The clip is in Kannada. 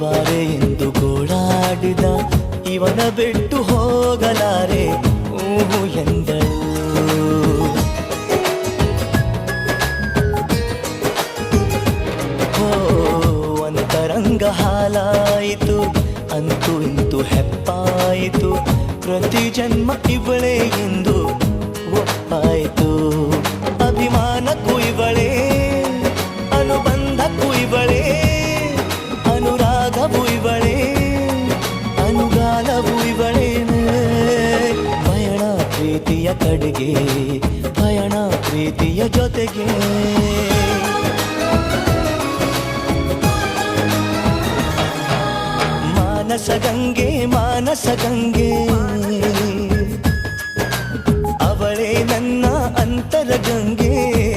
ಬಾರೆ ಎಂದು ಗೋಳಾಡಿದ ಇವನ ಬಿಟ್ಟು ಹೋಗಲಾರೆ. ಊಹು ಎಂದಳು. ಹೋ ಅಂತರಂಗ ಹಾಲಾಯಿತು, ಅಂತೂ ಇಂತು ಹೆಪ್ಪಾಯಿತು. ಪ್ರತಿ ಜನ್ಮ ಇವಳೆ ಎಂದು ಪ್ರೀತಿಯ ಕಡೆಗೆ ಪಯಣ ಪ್ರೀತಿಯ ಜೊತೆಗೆ. ಮಾನಸ ಗಂಗೆ ಮಾನಸ ಗಂಗೆ. ಅವಳೇ ನನ್ನ ಅಂತರ ಗಂಗೆ